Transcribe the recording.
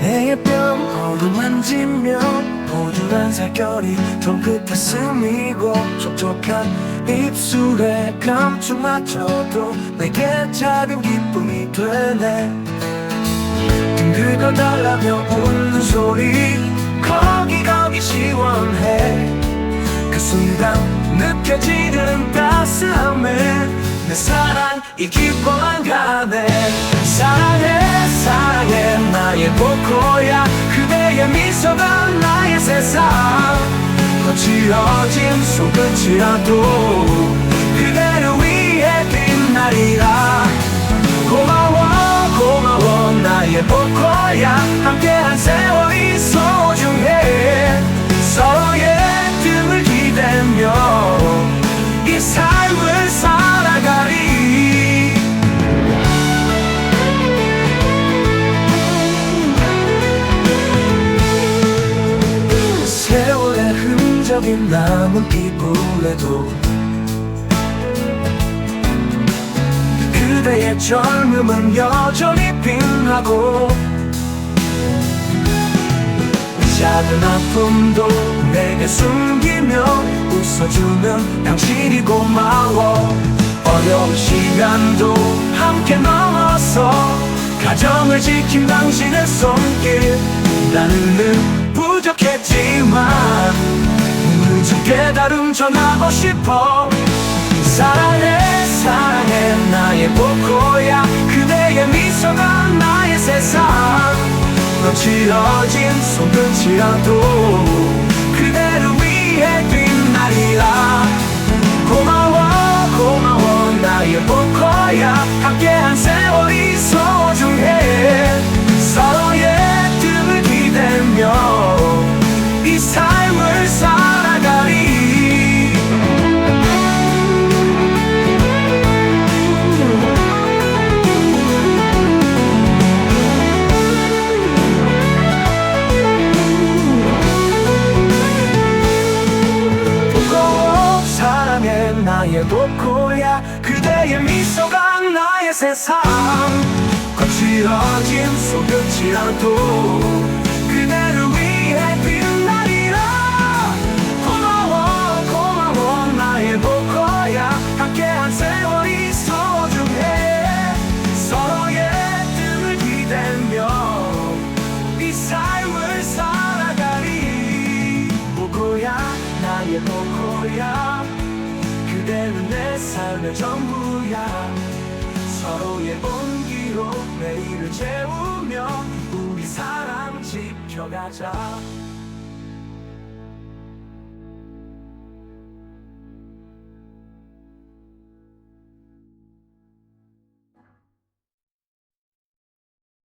내의 뺨 어루 만지며 포근한 살결이 손끝에 스미고 촉촉한 입술에 감축 맞춰도 내게 작은 기쁨이 되네. 긁어달라며 웃는 소리 거기 거기 시원해. 그 순간 느껴지는 따스함을 내 사랑이 기뻐 보코야 그대의 미소가 나의 세상. 거칠어진 손끝이라도 그대를 위해 빛나리라. 고마워 고마워 나의 보코야. 함께한 세월 흔적이 남은 이불에도 그대의 젊음은 여전히 빛나고 작은 아픔도 내게 숨기며 웃어주는 당신이 고마워. 어려운 시간도 함께 넘어서 가정을 지킨 당신의 손길. 나는 늘 깨달음 전하고 싶어. 사랑해 사랑해 나의 보코야. 그대의 미소가 나의 세상. 거칠어진 손끝이라도 그대를 위해 빛나리라. 고마워 고마워 나의 보코야. 함께한 세월이 소중해 나의 보코야 그대의 미소가 나의 세상. 거칠어진 손끝이라도 그대를 위해 빛나리라. 고마워 고마워 나의 보코야. 함께한 세월이 소중해. 서로의 등을 기대며 이 삶을 살아가리. 보고야 나의 보고야 그대는 내 삶의 전부야. 서로의 온기로 매일을 채우며 우리 사랑 지켜가자